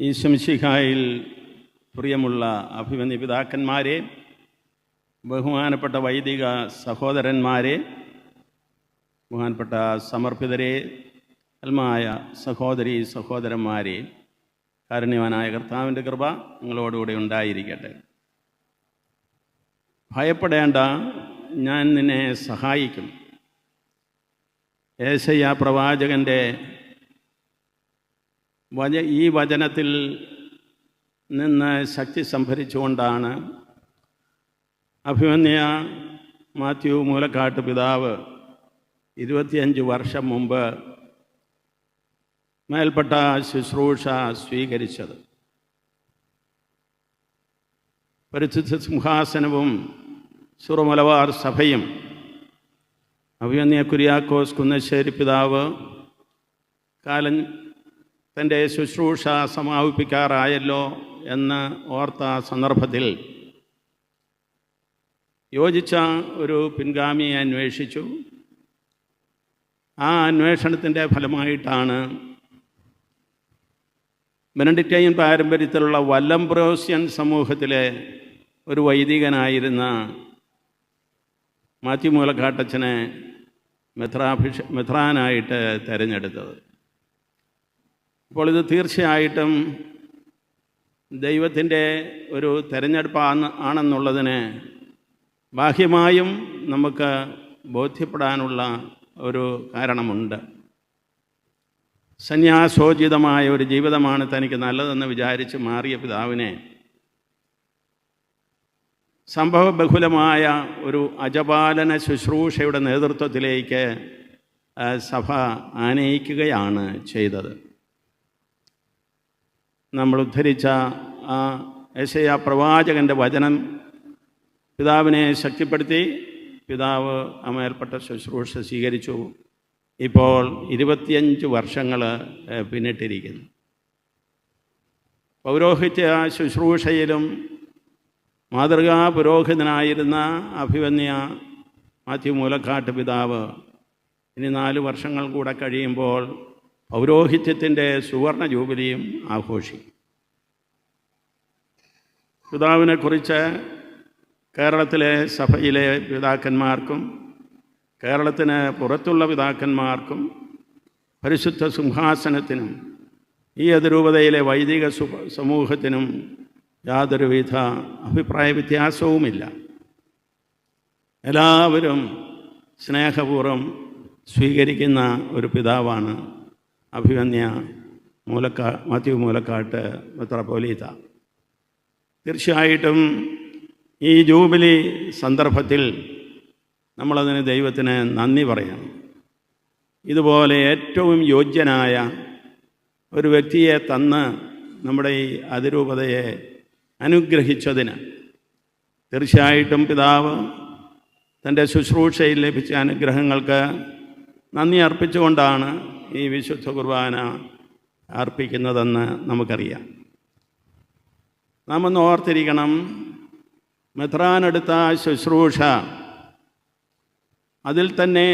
ഈ ശംശിഹായിൽ പ്രിയമുള്ള അഭിമന്യ പിതാക്കന്മാരെ ബഹുമാനപ്പെട്ട വൈദിക സഹോദരന്മാരെ ബഹുമാനപ്പെട്ട സമർപ്പിതരെ അൽമായ സഹോദരി സഹോദരന്മാരെ കാരുണ്യവാനായ കർത്താവിന്റെ കൃപ നിങ്ങളോടുകൂടെ ഉണ്ടായിരിക്കട്ടെ. ഭയപ്പെടേണ്ട ഞാൻ നിന്നെ സഹായിക്കും. ഏശയ്യ പ്രവാചകന്റെ വച ഈ വചനത്തിൽ നിന്ന് ശക്തി സംഭരിച്ചുകൊണ്ടാണ് അഭിമന്യ മാത്യു മൂലക്കാട്ട് പിതാവ് ഇരുപത്തിയഞ്ച് വർഷം മുമ്പ് മേൽപ്പെട്ട ശുശ്രൂഷ സ്വീകരിച്ചത്. പരിശുദ്ധ സിംഹാസനവും സുറമലബാർ സഭയും അഭിമന്യ കുര്യാക്കോസ് കുന്നശ്ശേരി പിതാവ് കാലം തന്റെ ശുശ്രൂഷ സമാപിപ്പിക്കാറായല്ലോ എന്ന് ഓർത്ത സന്ദർഭത്തിൽ യോജിച്ച ഒരു പിൻഗാമിയെ അന്വേഷിച്ചു. ആ അന്വേഷണത്തിന്റെ ഫലമായിട്ടാണ് ബെനഡിറ്റൈൻ പാരമ്പര്യത്തിലുള്ള വല്ലംബ്രോസ്യൻ സമൂഹത്തിലെ ഒരു വൈദികനായിരുന്ന മാത്യു മൂലക്കാട്ടച്ചനെ മെത്രാഭിഷ മെത്രാനായിട്ട് തിരഞ്ഞെടുത്തത്. അപ്പോൾ ഇത് തീർച്ചയായിട്ടും ദൈവത്തിന്റെ ഒരു തിരഞ്ഞെടുപ്പാണ് ആണെന്നുള്ളതിന് ബാഹ്യമായും നമുക്ക് ബോധ്യപ്പെടാനുള്ള ഒരു കാരണമുണ്ട്. സന്യാസോചിതമായ ഒരു ജീവിതമാണ് തനിക്ക് നല്ലതെന്ന് വിചാരിച്ച് മാറിയ പിതാവിനെ സംഭവബഹുലമായ ഒരു അജപാലന ശുശ്രൂഷയുടെ നേതൃത്വത്തിലേക്ക് സഭ ആനയിക്കുകയാണ് ചെയ്തത്. നമ്മൾ ഉദ്ധരിച്ച ആ യശയ പ്രവാചകന്റെ വചനം പിതാവിനെ ശക്തിപ്പെടുത്തി പിതാവ് അമേർപ്പെട്ട ശുശ്രൂഷ സ്വീകരിച്ചു. ഇപ്പോൾ ഇരുപത്തിയഞ്ച് വർഷങ്ങൾ പിന്നിട്ടിരിക്കുന്നു. പൗരോഹിത്യ ശുശ്രൂഷയിലും മാതൃകാ പുരോഹിതനായിരുന്ന അഭിവന്യ മാത്യു മൂലക്കാട്ട് പിതാവ് ഇനി നാല് വർഷങ്ങൾ കൂടെ കഴിയുമ്പോൾ പൗരോഹിത്യത്തിന്റെ സുവർണ ജൂബിലിയും ആഘോഷിക്കും. പിതാവിനെക്കുറിച്ച് കേരളത്തിലെ സഭയിലെ പിതാക്കന്മാർക്കും കേരളത്തിന് പുറത്തുള്ള പിതാക്കന്മാർക്കും പരിശുദ്ധ സിംഹാസനത്തിനും ഈ അതിരൂപതയിലെ വൈദിക സമൂഹത്തിനും യാതൊരുവിധ അഭിപ്രായ വ്യത്യാസവുമില്ല. എല്ലാവരും സ്നേഹപൂർവം സ്വീകരിക്കുന്ന ഒരു പിതാവാണ് അഭിമന്യ മൂലക്കാ മാത്യു മൂലക്കാട്ട് മെത്രാപ്പോലീത്ത. തീർച്ചയായിട്ടും ഈ ജൂബിലി സന്ദർഭത്തിൽ നമ്മളതിന് ദൈവത്തിന് നന്ദി പറയണം ഇതുപോലെ ഏറ്റവും യോഗ്യനായ ഒരു വ്യക്തിയെ തന്ന് നമ്മുടെ ഈ അതിരൂപതയെ അനുഗ്രഹിച്ചതിന് തീർച്ചയായിട്ടും പിതാവ് തന്റെ ശുശ്രൂഷയിൽ ലഭിച്ച അനുഗ്രഹങ്ങൾക്ക് നന്ദി അർപ്പിച്ചുകൊണ്ടാണ് ഈ വിശുദ്ധ കുർബാന അർപ്പിക്കുന്നതെന്ന് നമുക്കറിയാം. നാം ഒന്ന് ഓർത്തിരിക്കണം. മെത്രാനെടുത്ത ശുശ്രൂഷ. അതിൽ തന്നെ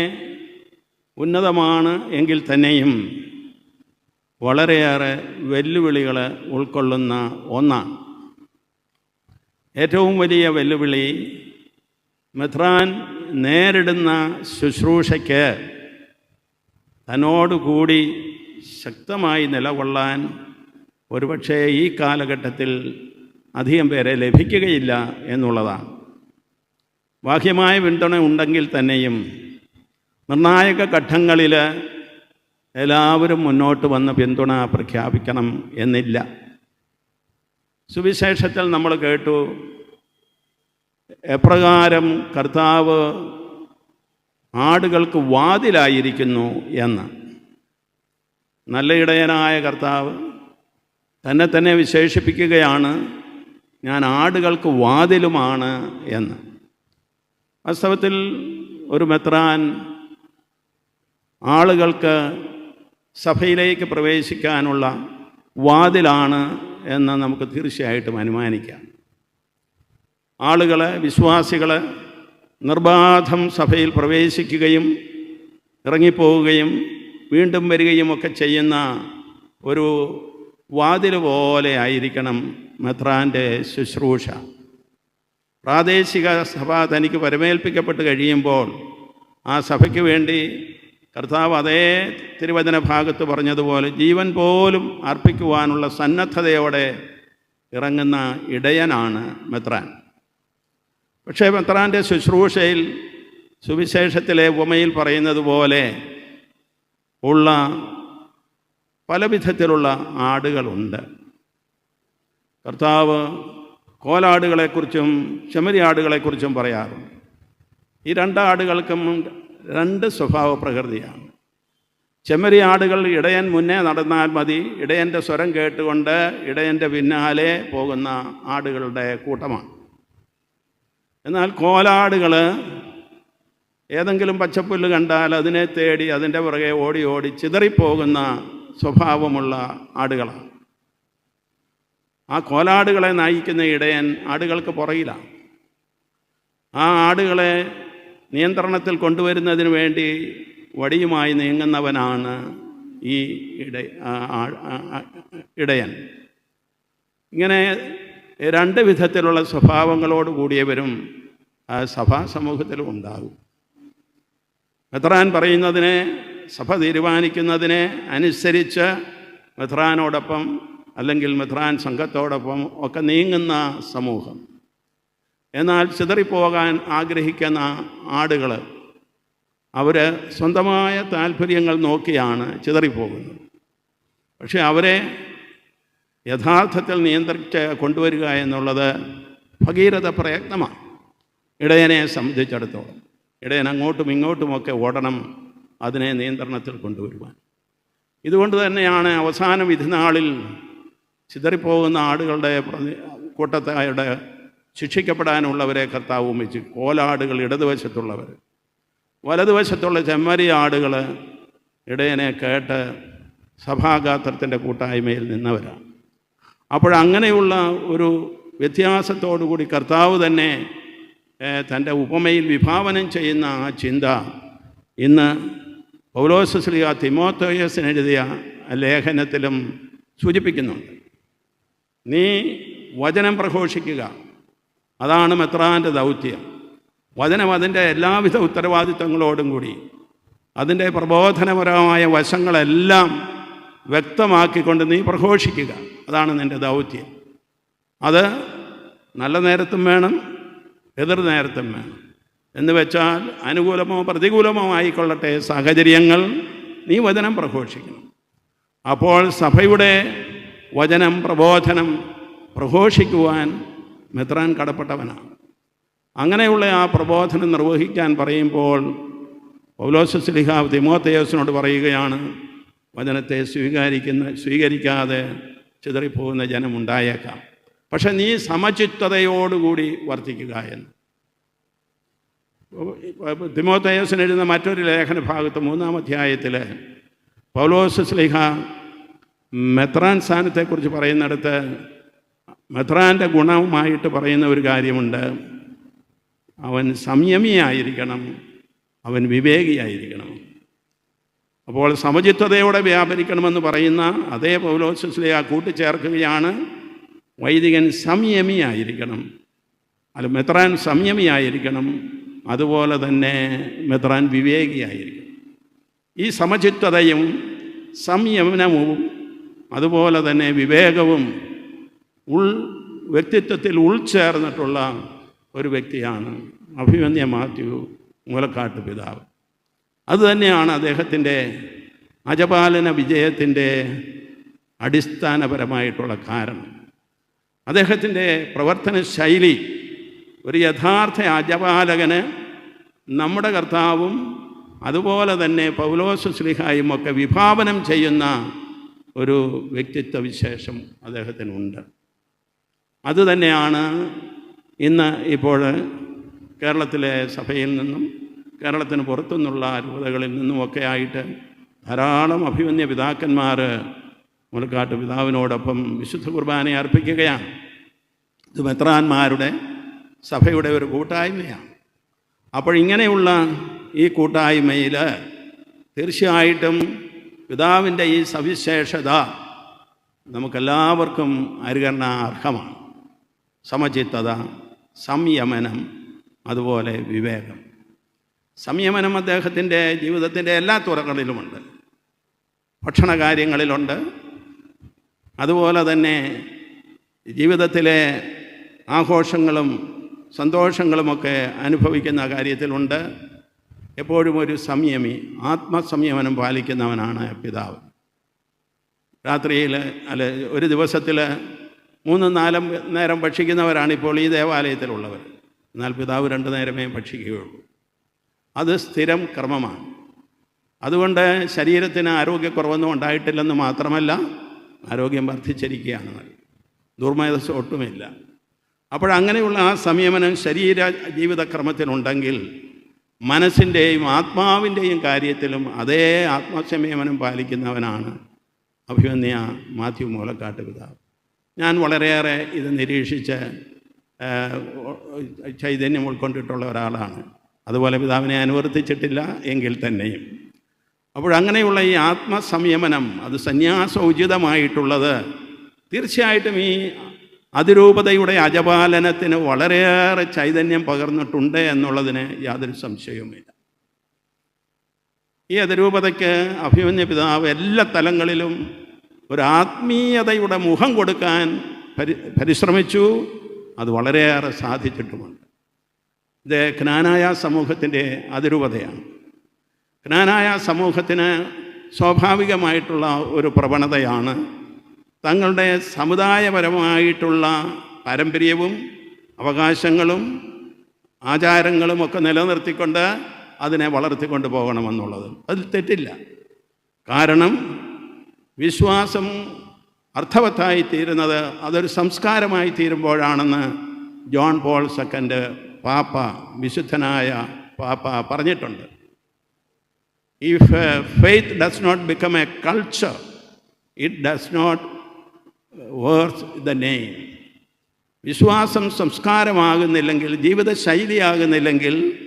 ഉന്നതമാണ് എങ്കിൽ തന്നെയും വളരെയേറെ വെല്ലുവിളികൾ ഉൾക്കൊള്ളുന്ന ഒന്നാണ്. ഏറ്റവും വലിയ വെല്ലുവിളി മെത്രാൻ നേരിടുന്ന ശുശ്രൂഷയ്ക്ക് തന്നോടുകൂടി ശക്തമായി നിലകൊള്ളാൻ ഒരുപക്ഷേ ഈ കാലഘട്ടത്തിൽ അധികം പേരെ ലഭിക്കുകയില്ല എന്നുള്ളതാണ്. ബാഹ്യമായ പിന്തുണ ഉണ്ടെങ്കിൽ തന്നെയും നിർണായക ഘട്ടങ്ങളിൽ എല്ലാവരും മുന്നോട്ട് വന്ന് പിന്തുണ പ്രഖ്യാപിക്കണം എന്നില്ല. സുവിശേഷത്തിൽ നമ്മൾ കേട്ടു എപ്രകാരം കർത്താവ് ആടുകൾക്ക് വാതിലായിരിക്കുന്നു എന്ന്. നല്ല ഇടയനായ കർത്താവ് തന്നെ തന്നെ വിശേഷിപ്പിക്കുകയാണ് ഞാൻ ആടുകൾക്ക് വാതിലുമാണ് എന്ന്. വാസ്തവത്തിൽ ഒരു മെത്രാൻ ആളുകൾക്ക് സഭയിലേക്ക് പ്രവേശിക്കാനുള്ള വാതിലാണ് എന്ന് നമുക്ക് തീർച്ചയായിട്ടും അനുമാനിക്കാം. ആളുകളെ വിശ്വാസികളെ നിർബാധം സഭയിൽ പ്രവേശിക്കുകയും ഇറങ്ങിപ്പോവുകയും വീണ്ടും വരികയും ഒക്കെ ചെയ്യുന്ന ഒരു വാതിൽ പോലെ ആയിരിക്കണം മെത്രാന്റെ ശുശ്രൂഷ. പ്രാദേശിക സഭ തനിക്ക് പരമേൽപ്പിക്കപ്പെട്ട് കഴിയുമ്പോൾ ആ സഭയ്ക്ക് വേണ്ടി കർത്താവ് അതേ തിരുവചന ഭാഗത്ത് പറഞ്ഞതുപോലെ ജീവൻ പോലും അർപ്പിക്കുവാനുള്ള സന്നദ്ധതയോടെ ഇറങ്ങുന്ന ഇടയനാണ് മെത്രാൻ. പക്ഷേ മെത്രാന്റെ ശുശ്രൂഷയിൽ സുവിശേഷത്തിലെ ഉപമയിൽ പറയുന്നത് പോലെ ഉള്ള പല വിധത്തിലുള്ള ആടുകളുണ്ട്. കർത്താവ് കോലാടുകളെക്കുറിച്ചും ചെമ്മരിയാടുകളെക്കുറിച്ചും പറയാറുണ്ട്. ഈ രണ്ട് ആടുകൾക്കും രണ്ട് സ്വഭാവ പ്രകൃതിയാണ് ചെമ്മരിയാടുകൾ ഇടയൻ മുന്നേ നടന്നാൽ മതി ഇടയന്റെ സ്വരം കേട്ടുകൊണ്ട് ഇടയന്റെ പിന്നാലെ പോകുന്ന ആടുകളുടെ കൂട്ടമാണ്. എന്നാൽ കോലാടുകൾ ഏതെങ്കിലും പച്ചപ്പുല്ല് കണ്ടാൽ അതിനെ തേടി അതിന്റെ പുറകെ ഓടി ഓടി ചിതറിപ്പോകുന്ന സ്വഭാവമുള്ള ആടുകളാണ്. ആ കോലാടുകളെ നയിക്കുന്ന ഇടയൻ ആടുകൾക്ക് പുറയിലാണ് ആ ആടുകളെ നിയന്ത്രണത്തിൽ കൊണ്ടുവരുന്നതിന് വേണ്ടി വടിയുമായി നീങ്ങുന്നവനാണ് ഈ ഇട ഇടയൻ. ഇങ്ങനെ രണ്ട് വിധത്തിലുള്ള സ്വഭാവങ്ങളോട് കൂടിയവരും സഭാ സമൂഹത്തിലും ഉണ്ടാകും. എത്രാൻ പറയുന്നതിനെ സഭ തീരുമാനിക്കുന്നതിനെ അനുസരിച്ച് മെത്രാനോടൊപ്പം അല്ലെങ്കിൽ മെത്രാൻ സംഘത്തോടൊപ്പം ഒക്കെ നീങ്ങുന്ന സമൂഹം. എന്നാൽ ചിതറിപ്പോകാൻ ആഗ്രഹിക്കുന്ന ആടുകൾ അവർ സ്വന്തമായ താല്പര്യങ്ങൾ നോക്കിയാണ് ചിതറിപ്പോകുന്നത്. പക്ഷേ അവരെ യഥാർത്ഥത്തിൽ നിയന്ത്രിച്ച് കൊണ്ടുവരിക എന്നുള്ളത് ഭഗീരഥ പ്രയത്നമാണ്. ഇടയനെ സംബന്ധിച്ചിടത്തോളം. ഇടയൻ അങ്ങോട്ടും ഇങ്ങോട്ടുമൊക്കെ ഓടണം അതിനെ നിയന്ത്രണത്തിൽ കൊണ്ടുവരുവാൻ. ഇതുകൊണ്ട് തന്നെയാണ് അവസാന വിധിനാളിൽ ചിതറിപ്പോകുന്ന ആടുകളുടെ കൂട്ടത്തായുടെ ശിക്ഷിക്കപ്പെടാനുള്ളവരെ കർത്താവ് ഉമ്മിച്ച് കോലാടുകൾ ഇടതുവശത്തുള്ളവർ വലതുവശത്തുള്ള ചെമ്മരി ആടുകൾ ഇടയനെ കേട്ട് സഭാഗാത്രത്തിന്റെ കൂട്ടായ്മയിൽ നിന്നവരാണ്. അപ്പോഴങ്ങനെയുള്ള ഒരു വ്യത്യാസത്തോടു കൂടി കർത്താവ് തന്നെ തന്റെ ഉപമയിൽ വിഭാവനം ചെയ്യുന്ന ആ ചിന്ത ഇന്ന് പൗലോസസ്ലിയ തിമോത്തോയസിന് എഴുതിയ ലേഖനത്തിലും സൂചിപ്പിക്കുന്നുണ്ട്. നീ വചനം പ്രഘോഷിക്കുക. അതാണ് മെത്രാന്റെ ദൗത്യം. വചനം അതിന്റെ എല്ലാവിധ ഉത്തരവാദിത്തങ്ങളോടും കൂടി. അതിന്റെ പ്രബോധനപരമായ വശങ്ങളെല്ലാം വ്യക്തമാക്കിക്കൊണ്ട് നീ പ്രഘോഷിക്കുക. അതാണ് നിന്റെ ദൗത്യം. അത് നല്ല നേരത്തും വേണം എതിർ നേരത്തും വേണം. എന്ന് വെച്ചാൽ അനുകൂലമോ പ്രതികൂലമോ ആയിക്കൊള്ളട്ടെ സാഹചര്യങ്ങൾ നീ വചനം പ്രഘോഷിക്കണം. അപ്പോൾ സഭയുടെ വചനം പ്രബോധനം പ്രഘോഷിക്കുവാൻ മെത്രാൻ കടപ്പെട്ടവനാണ്. അങ്ങനെയുള്ള ആ പ്രബോധനം നിർവഹിക്കാൻ പറയുമ്പോൾ പൗലോസ് പൗലോസസ്ലിഹ തിമോത്തയോസിനോട് പറയുകയാണ് വചനത്തെ സ്വീകരിക്കുന്ന സ്വീകരിക്കാതെ ചിതറിപ്പോകുന്ന ജനമുണ്ടായേക്കാം പക്ഷെ നീ സമചിത്തതയോടുകൂടി വർത്തിക്കുക എന്ന്. തിമോത്തയോസിന് എഴുതുന്ന മറ്റൊരു ലേഖന ഭാഗത്ത് മൂന്നാം അധ്യായത്തിൽ പൗലോസ് സ്ലിഹ മെത്രാൻ സ്ഥാനത്തെക്കുറിച്ച് പറയുന്നിടത്ത് മെത്രാന്റെ ഗുണവുമായിട്ട് പറയുന്ന ഒരു കാര്യമുണ്ട്. അവൻ സംയമിയായിരിക്കണം. അവൻ വിവേകിയായിരിക്കണം. അപ്പോൾ സമചിത്വതയോടെ വ്യാപരിക്കണമെന്ന് പറയുന്ന അതേ പൗലോസിലെ ആ കൂട്ടിച്ചേർക്കുകയാണ്. വൈദികൻ സംയമിയായിരിക്കണം. അല്ല മെത്രാൻ സംയമിയായിരിക്കണം. അതുപോലെ തന്നെ മെത്രാൻ വിവേകിയായിരിക്കും. ഈ സമചിത്തതയും സംയമനവും അതുപോലെ തന്നെ വിവേകവും ഉൾ വ്യക്തിത്വത്തിൽ ഉൾച്ചേർന്നിട്ടുള്ള ഒരു വ്യക്തിയാണ് അഭിമന്യ മാത്യു മൂലക്കാട്ട് പിതാവ്. അതുതന്നെയാണ് അദ്ദേഹത്തിന്റെ അജപാലന വിജയത്തിന്റെ അടിസ്ഥാനപരമായിട്ടുള്ള കാരണം. അദ്ദേഹത്തിന്റെ പ്രവർത്തന ശൈലി ഒരു യഥാർത്ഥ അജപാലകന് നമ്മുടെ കർത്താവും അതുപോലെ തന്നെ പൗലോസ് ശ്രീഹായും ഒക്കെ വിഭാവനം ചെയ്യുന്ന ഒരു വ്യക്തിത്വ വിശേഷം അദ്ദേഹത്തിനുണ്ട്. അതുതന്നെയാണ് ഇന്ന് ഇപ്പോൾ കേരളത്തിലെ സഭയിൽ നിന്നും കേരളത്തിന് പുറത്തുനിന്നുള്ള രൂപതകളിൽ നിന്നുമൊക്കെ ആയിട്ട് ധാരാളം അഭിമന്യ പിതാക്കന്മാർ മുലക്കാട്ട് പിതാവിനോടൊപ്പം വിശുദ്ധ കുർബാന അർപ്പിക്കുകയാണ്. ഇത് മെത്രാന്മാരുടെ സഭയുടെ ഒരു കൂട്ടായ്മയാണ്. അപ്പോൾ ഇങ്ങനെയുള്ള ഈ കൂട്ടായ്മയിൽ തീർച്ചയായിട്ടും പിതാവിന്റെ ഈ സവിശേഷത നമുക്കെല്ലാവർക്കും അരുകരണ അർഹമാണ്. സമചിത്തത സംയമനം അതുപോലെ വിവേകം. സംയമനം അദ്ദേഹത്തിന്റെ ജീവിതത്തിന്റെ എല്ലാ തുറകളിലുമുണ്ട്. ഭക്ഷണ കാര്യങ്ങളിലുണ്ട് അതുപോലെ തന്നെ ജീവിതത്തിലെ ആഘോഷങ്ങളും സന്തോഷങ്ങളുമൊക്കെ അനുഭവിക്കുന്ന കാര്യത്തിലുണ്ട്. എപ്പോഴും ഒരു സംയമി ആത്മസംയമനം പാലിക്കുന്നവനാണ് പിതാവ്. രാത്രിയിൽ അല്ല ഒരു ദിവസത്തിൽ മൂന്നും നാലും നേരം ഭക്ഷിക്കുന്നവരാണ് ഇപ്പോൾ ഈ ദേവാലയത്തിലുള്ളവർ. എന്നാൽ പിതാവ് രണ്ട് നേരമേ ഭക്ഷിക്കുകയുള്ളൂ. അത് സ്ഥിരം ക്രമമാണ് അതുകൊണ്ട് ശരീരത്തിന് ആരോഗ്യക്കുറവൊന്നും ഉണ്ടായിട്ടില്ലെന്ന് മാത്രമല്ല ആരോഗ്യം വർദ്ധിച്ചിരിക്കുകയാണ് ദുർമേധസ് ഒട്ടുമില്ല അപ്പോഴങ്ങനെയുള്ള ആ സംയമനം ശരീര ജീവിതക്രമത്തിലുണ്ടെങ്കിൽ മനസ്സിന്റെയും ആത്മാവിന്റെയും കാര്യത്തിലും അതേ ആത്മസംയമനം പാലിക്കുന്നവനാണ് അഭിമന്യ മാത്യു മൂലക്കാട്ട് പിതാവ്. ഞാൻ വളരെയേറെ ഇത് നിരീക്ഷിച്ച് ചൈതന്യം ഉൾക്കൊണ്ടിട്ടുള്ള ഒരാളാണ്. അതുപോലെ പിതാവിനെ അനുവർത്തിച്ചിട്ടില്ല എങ്കിൽ തന്നെയും. അപ്പോഴങ്ങനെയുള്ള ഈ ആത്മസംയമനം അത് സന്യാസോചിതമായിട്ടുള്ളത് തീർച്ചയായിട്ടും ഈ അതിരൂപതയുടെ അജപാലനത്തിന് വളരെയേറെ ചൈതന്യം പകർന്നിട്ടുണ്ട് എന്നുള്ളതിന് യാതൊരു സംശയവുമില്ല. ഈ അതിരൂപതയ്ക്ക് അഭിമന്യ പിതാവ് എല്ലാ തലങ്ങളിലും ഒരു ആത്മീയതയുടെ മുഖം കൊടുക്കാൻ പരി പരിശ്രമിച്ചു. അത് വളരെയേറെ സാധിച്ചിട്ടുമുണ്ട്. ഇത് ജ്ഞാനായ സമൂഹത്തിന്റെ അതിരൂപതയാണ്. ജ്ഞാനായ സമൂഹത്തിന് സ്വാഭാവികമായിട്ടുള്ള ഒരു പ്രവണതയാണ് തങ്ങളുടെ സമുദായപരമായിട്ടുള്ള പാരമ്പര്യവും അവകാശങ്ങളും ആചാരങ്ങളും ഒക്കെ നിലനിർത്തിക്കൊണ്ട് അതിനെ വളർത്തിക്കൊണ്ട് പോകണമെന്നുള്ളത്. അതിൽ തെറ്റില്ല. കാരണം വിശ്വാസം അർത്ഥവത്തായി തീരുന്നത് അതൊരു സംസ്കാരമായി തീരുമ്പോഴാണെന്ന് ജോൺ പോൾ സെക്കൻഡ് പാപ്പ വിശുദ്ധനായ പാപ്പ പറഞ്ഞിട്ടുണ്ട്. If faith does not become a culture it does not worth the name വിശ്വാസം സംസ്കാരമാകുന്നില്ലെങ്കിൽ ജീവിത ശൈലിയാകുന്നില്ലെങ്കിൽ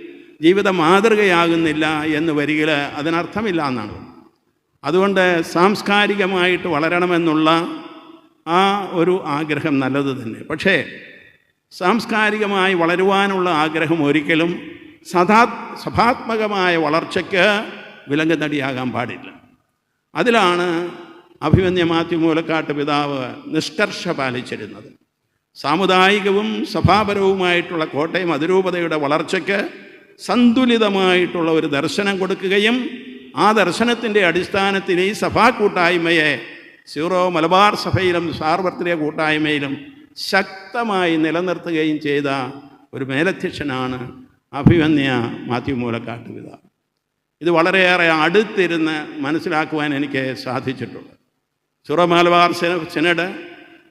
ജീവിത മാതൃകയാകുന്നില്ല എന്ന് വരികിൽ അതിനർത്ഥമില്ല എന്നാണ്. അതുകൊണ്ട് സാംസ്കാരികമായിട്ട് വളരണമെന്നുള്ള ആ ഒരു ആഗ്രഹം നല്ലത് തന്നെ. പക്ഷേ സാംസ്കാരികമായി വളരുവാനുള്ള ആഗ്രഹം ഒരിക്കലും സദാ സഭാത്മകമായ വളർച്ചയ്ക്ക് വിലങ്ങുതടിയാകാൻ പാടില്ല. അതിലാണ് അഭിമന്യ മാത്യു മൂലക്കാട്ട് പിതാവ് നിഷ്കർഷ പാലിച്ചിരുന്നത്. സാമുദായികവും സഭാപരവുമായിട്ടുള്ള കോട്ടയം അതിരൂപതയുടെ വളർച്ചയ്ക്ക് സന്തുലിതമായിട്ടുള്ള ഒരു ദർശനം കൊടുക്കുകയും ആ ദർശനത്തിന്റെ അടിസ്ഥാനത്തിൽ ഈ സഭാ കൂട്ടായ്മയെ സീറോ മലബാർ സഭയിലും സാർവത്രിക കൂട്ടായ്മയിലും ശക്തമായി നിലനിർത്തുകയും ചെയ്ത ഒരു മേലധ്യക്ഷനാണ് അഭിമന്യ മാത്യു മൂലക്കാട്ട് പിതാവ്. ഇത് വളരെയേറെ അടുത്തിരുന്ന് മനസ്സിലാക്കുവാൻ എനിക്ക് സാധിച്ചിട്ടുണ്ട്. സീറോ മലബാർ സിന- സിനഡ്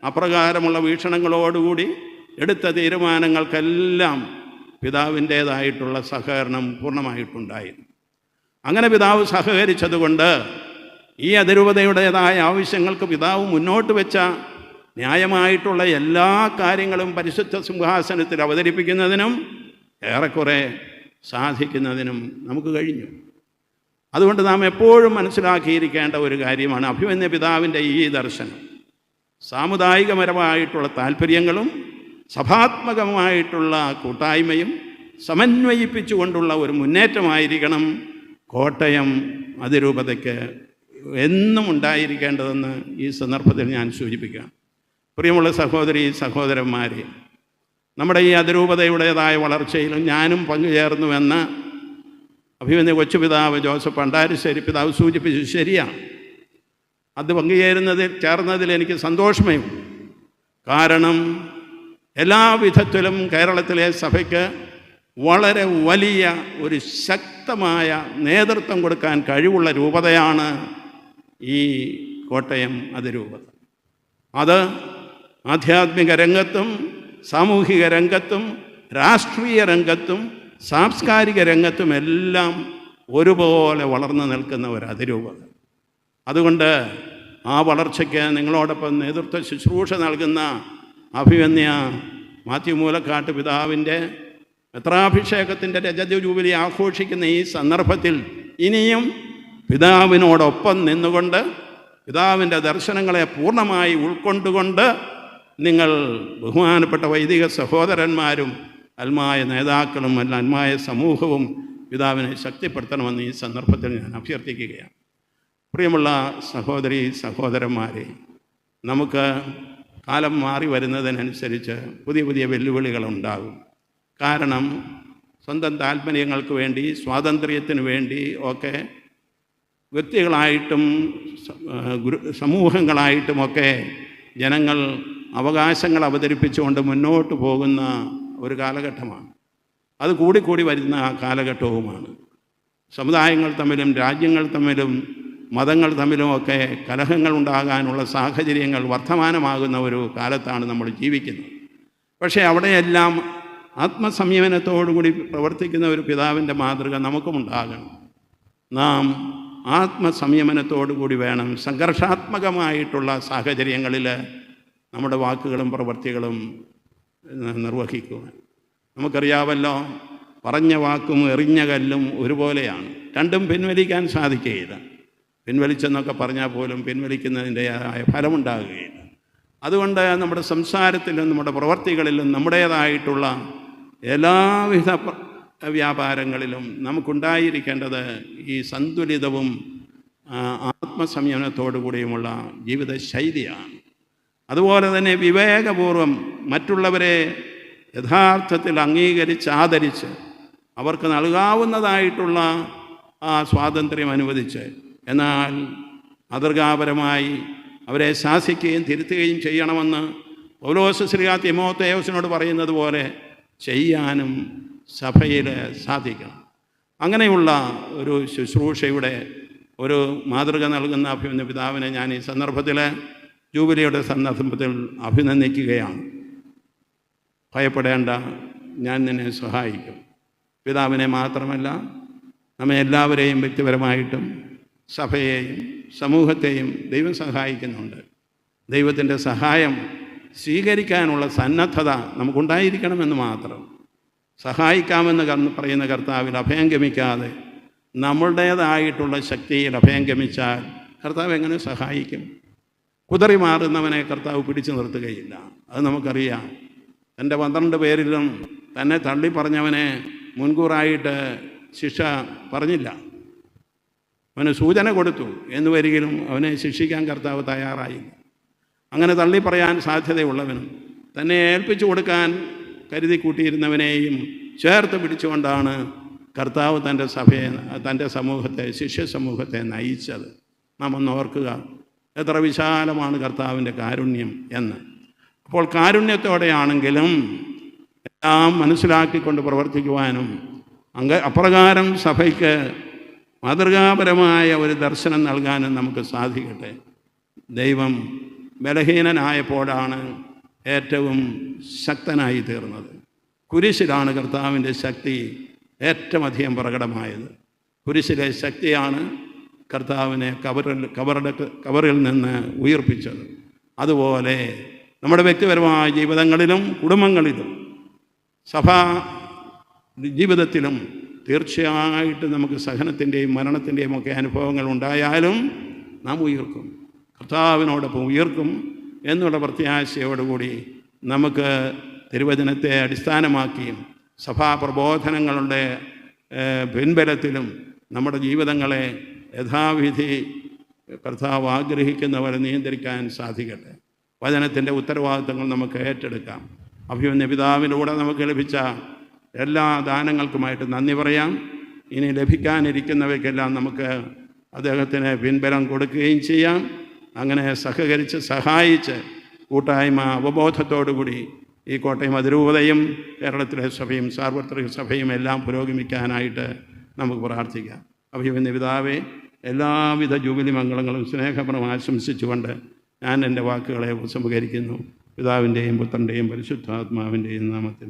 അപ്രകാരമുള്ള വീക്ഷണങ്ങളോടുകൂടി എടുത്ത തീരുമാനങ്ങൾക്കെല്ലാം പിതാവിന്റേതായിട്ടുള്ള സഹകരണം പൂർണമായിട്ടുണ്ടായിരുന്നു. അങ്ങനെ പിതാവ് സഹകരിച്ചതുകൊണ്ട് ഈ അതിരൂപതയുടേതായ ആവശ്യങ്ങൾക്ക് പിതാവ് മുന്നോട്ട് വെച്ച ന്യായമായിട്ടുള്ള എല്ലാ കാര്യങ്ങളും പരിശുദ്ധ സിംഹാസനത്തിൽ അവതരിപ്പിക്കുന്നതിനും ഏറെക്കുറെ സാധിക്കുന്നതിനും നമുക്ക് കഴിഞ്ഞു. അതുകൊണ്ട് നാം എപ്പോഴും മനസ്സിലാക്കിയിരിക്കേണ്ട ഒരു കാര്യമാണ് അഭിമന്യ പിതാവിന്റെ ഈ ദർശനം. സാമുദായികപരമായിട്ടുള്ള താല്പര്യങ്ങളും സഭാത്മകമായിട്ടുള്ള കൂട്ടായ്മയും സമന്വയിപ്പിച്ചുകൊണ്ടുള്ള ഒരു മുന്നേറ്റമായിരിക്കണം കോട്ടയം അതിരൂപതയ്ക്ക് എന്നും ഉണ്ടായിരിക്കേണ്ടതെന്ന് ഈ സന്ദർഭത്തിൽ ഞാൻ സൂചിപ്പിക്കാം. പ്രിയമുള്ള സഹോദരി സഹോദരന്മാരെ നമ്മുടെ ഈ അതിരൂപതയുടേതായ വളർച്ചയിലും ഞാനും പങ്കുചേർന്നുവെന്ന് അഭിമന്യ കൊച്ചുപിതാവ് ജോസഫ് പണ്ടാരിശ്ശേരി പിതാവ് സൂചിപ്പിച്ചു ശരിയാണ് അത് പങ്കുചേരുന്നതിൽ ചേർന്നതിൽ എനിക്ക് സന്തോഷമേ കാരണം എല്ലാ വിധത്തിലും കേരളത്തിലെ സഭയ്ക്ക് വളരെ വലിയ ഒരു ശക്തമായ നേതൃത്വം കൊടുക്കാൻ കഴിവുള്ള രൂപതയാണ് ഈ കോട്ടയം അതിരൂപത. അത് ആധ്യാത്മിക രംഗത്തും സാമൂഹിക രംഗത്തും രാഷ്ട്രീയ രംഗത്തും സാംസ്കാരിക രംഗത്തുമെല്ലാം ഒരുപോലെ വളർന്നു നിൽക്കുന്ന ഒരു അതിരൂപത. അതുകൊണ്ട് ആ വളർച്ചയ്ക്ക് നിങ്ങളോടൊപ്പം നേതൃത്വ ശുശ്രൂഷ നൽകുന്ന അഭിമന്യ മാത്യു മൂലക്കാട്ട് പിതാവിന്റെ എത്രാഭിഷേകത്തിന്റെ രജത ജൂബിലി ആഘോഷിക്കുന്ന ഈ സന്ദർഭത്തിൽ ഇനിയും പിതാവിനോടൊപ്പം നിന്നുകൊണ്ട് പിതാവിന്റെ ദർശനങ്ങളെ പൂർണമായി ഉൾക്കൊണ്ടുകൊണ്ട് നിങ്ങൾ ബഹുമാനപ്പെട്ട വൈദിക സഹോദരന്മാരും അൽമായ നേതാക്കളും അല്ല അൽമായ സമൂഹവും പിതാവിനെ ശക്തിപ്പെടുത്തണമെന്ന് ഈ സന്ദർഭത്തിൽ ഞാൻ അഭ്യർത്ഥിക്കുകയാണ്. പ്രിയമുള്ള സഹോദരി സഹോദരന്മാരെ നമുക്ക് കാലം മാറി വരുന്നതിനനുസരിച്ച് പുതിയ പുതിയ വെല്ലുവിളികളുണ്ടാകും കാരണം സ്വന്തം താല്പര്യങ്ങൾക്ക് വേണ്ടി സ്വാതന്ത്ര്യത്തിന് വേണ്ടി ഒക്കെ വ്യക്തികളായിട്ടും സമൂഹങ്ങളായിട്ടുമൊക്കെ ജനങ്ങൾ അവകാശങ്ങൾ അവതരിപ്പിച്ചുകൊണ്ട് മുന്നോട്ട് പോകുന്ന ഒരു കാലഘട്ടമാണ്. അത് കൂടിക്കൂടി വരുന്ന ആ കാലഘട്ടവുമാണ്. സമുദായങ്ങൾ തമ്മിലും രാജ്യങ്ങൾ തമ്മിലും മതങ്ങൾ തമ്മിലുമൊക്കെ കലഹങ്ങൾ ഉണ്ടാകാനുള്ള സാഹചര്യങ്ങൾ വർത്തമാനമാകുന്ന ഒരു കാലത്താണ് നമ്മൾ ജീവിക്കുന്നത്. പക്ഷേ അവിടെയെല്ലാം ആത്മസംയമനത്തോടുകൂടി പ്രവർത്തിക്കുന്ന ഒരു പിതാവിന്റെ മാതൃക നമുക്കുമുണ്ടാകണം നാം ആത്മസംയമനത്തോടുകൂടി വേണം. സംഘർഷാത്മകമായിട്ടുള്ള സാഹചര്യങ്ങളിൽ നമ്മുടെ വാക്കുകളും പ്രവൃത്തികളും നിർവഹിക്കുവാൻ നമുക്കറിയാവല്ലോ പറഞ്ഞ വാക്കും എറിഞ്ഞ കല്ലും ഒരുപോലെയാണ്. രണ്ടും പിൻവലിക്കാൻ സാധിക്കുകയില്ല. പിൻവലിച്ചെന്നൊക്കെ പറഞ്ഞാൽ പോലും പിൻവലിക്കുന്നതിന്റെതായ ഫലമുണ്ടാകുകയില്ല. അതുകൊണ്ട് നമ്മുടെ സംസാരത്തിലും നമ്മുടെ പ്രവർത്തികളിലും നമ്മുടേതായിട്ടുള്ള എല്ലാവിധ വ്യാപാരങ്ങളിലും നമുക്കുണ്ടായിരിക്കേണ്ടത് ഈ സന്തുലിതവും ആത്മസംയമനത്തോടു കൂടിയുമുള്ള ജീവിത ശൈലിയാണ് അതുപോലെ തന്നെ വിവേകപൂർവം മറ്റുള്ളവരെ യഥാർത്ഥത്തിൽ അംഗീകരിച്ച് ആദരിച്ച് അവർക്ക് നൽകാവുന്നതായിട്ടുള്ള ആ സ്വാതന്ത്ര്യം അനുവദിച്ച് എന്നാൽ മാതൃകാപരമായി അവരെ ശാസിക്കുകയും തിരുത്തുകയും ചെയ്യണമെന്ന് പൗലോസ് ശ്രീ തിമോത്തേവസിനോട് പറയുന്നത് പോലെ ചെയ്യാനും സഭയിൽ സാധിക്കണം. അങ്ങനെയുള്ള ഒരു ശുശ്രൂഷയുടെ ഒരു മാതൃക നൽകുന്ന അഭിമന്യ പിതാവിനെ ഞാൻ ഈ സന്ദർഭത്തിൽ ജൂബിലിയുടെ സന്ദർഭത്തിൽ അഭിനന്ദിക്കുകയാണ്. ഭയപ്പെടേണ്ട. ഞാൻ നിന്നെ സഹായിക്കും. പിതാവിനെ മാത്രമല്ല നമ്മെ എല്ലാവരെയും വ്യക്തിപരമായിട്ടും സഭയെയും സമൂഹത്തെയും ദൈവം സഹായിക്കുന്നുണ്ട്. ദൈവത്തിന്റെ സഹായം സ്വീകരിക്കാനുള്ള സന്നദ്ധത നമുക്കുണ്ടായിരിക്കണമെന്ന് മാത്രം. സഹായിക്കാമെന്ന് പറയുന്ന കർത്താവിൽ അഭയം ഗമിക്കാതെ നമ്മളുടേതായിട്ടുള്ള ശക്തിയിൽ അഭയം ഗമിച്ചാൽ കർത്താവ് എങ്ങനെ സഹായിക്കും? കുതറി മാറുന്നവനെ കർത്താവ് പിടിച്ചു നിർത്തുകയില്ല. അത് നമുക്കറിയാം. തന്റെ പന്ത്രണ്ട് പേരിലും തന്നെ തള്ളി പറഞ്ഞവനെ മുൻകൂറായിട്ട് ശിക്ഷ പറഞ്ഞില്ല. അവന് സൂചന കൊടുത്തു. എന്ന് വരികിലും അവനെ ശിക്ഷിക്കാൻ കർത്താവ് തയ്യാറായി. അങ്ങനെ തള്ളി പറയാൻ സാധ്യതയുള്ളവനും തന്നെ ഏൽപ്പിച്ചു കൊടുക്കാൻ കരുതി കൂട്ടിയിരുന്നവനെയും ചേർത്ത് പിടിച്ചുകൊണ്ടാണ് കർത്താവ് തന്റെ സഭയെ തന്റെ സമൂഹത്തെ ശിഷ്യ സമൂഹത്തെ നയിച്ചത്. നാം ഒന്ന് ഓർക്കുക എത്ര വിശാലമാണ് കർത്താവിന്റെ കാരുണ്യം എന്ന്. അപ്പോൾ കാരുണ്യത്തോടെയാണെങ്കിലും എല്ലാം മനസ്സിലാക്കിക്കൊണ്ട് പ്രവർത്തിക്കുവാനും അങ്ക അപ്രകാരം സഭയ്ക്ക് മാതൃകാപരമായ ഒരു ദർശനം നൽകാനും നമുക്ക് സാധിക്കട്ടെ. ദൈവം ബലഹീനനായപ്പോഴാണ് ഏറ്റവും ശക്തനായി തീർന്നത്. കുരിശിലാണ് കർത്താവിന്റെ ശക്തി ഏറ്റവും അധികം പ്രകടമായത്. കുരിശിലെ ശക്തിയാണ് കർത്താവിനെ കബറിൽ കബറട കബറിൽ നിന്ന് ഉയർപ്പിച്ചത്. അതുപോലെ നമ്മുടെ വ്യക്തിപരമായ ജീവിതങ്ങളിലും കുടുംബങ്ങളിലും സഭാ ജീവിതത്തിലും തീർച്ചയായിട്ടും നമുക്ക് സഹനത്തിന്റെയും മരണത്തിന്റെയും ഒക്കെ അനുഭവങ്ങൾ ഉണ്ടായാലും നാം ഉയർക്കും. കർത്താവിനോടൊപ്പം ഉയർക്കും എന്നുള്ള പ്രത്യാശയോടുകൂടി നമുക്ക് തിരുവചനത്തെ അടിസ്ഥാനമാക്കിയും സഭാ പ്രബോധനങ്ങളുടെ ഏഹ്, പിൻബലത്തിലും നമ്മുടെ ജീവിതങ്ങളെ യഥാവിധി കർത്താവ് ആഗ്രഹിക്കുന്നവരെ നിയന്ത്രിക്കാൻ സാധിക്കട്ടെ. വചനത്തിന്റെ ഉത്തരവാദിത്തങ്ങൾ നമുക്ക് ഏറ്റെടുക്കാം. അഭിമന്യ പിതാവിലൂടെ നമുക്ക് ലഭിച്ച എല്ലാ ദാനങ്ങൾക്കുമായിട്ട് നന്ദി പറയാം. ഇനി ലഭിക്കാനിരിക്കുന്നവയ്ക്കെല്ലാം നമുക്ക് അദ്ദേഹത്തിന് പിൻബലം കൊടുക്കുകയും ചെയ്യാം. അങ്ങനെ സഹകരിച്ച് സഹായിച്ച് കൂട്ടായ്മ അവബോധത്തോടുകൂടി ഈ കോട്ടയം അതിരൂപതയും കേരളത്തിലെ സഭയും സാർവത്രിക സഭയും എല്ലാം പുരോഗമിക്കാനായിട്ട് നമുക്ക് പ്രാർത്ഥിക്കാം. അഭിമന്യ പിതാവെ എല്ലാവിധ ജൂബിലി മംഗളങ്ങളും സ്നേഹപരം ആശംസിച്ചുകൊണ്ട് ഞാൻ എന്റെ വാക്കുകളെ ഉപസംഹരിക്കുന്നു പിതാവിന്റെയും പുത്രന്റെയും പരിശുദ്ധാത്മാവിന്റെയും നാമത്തിൽ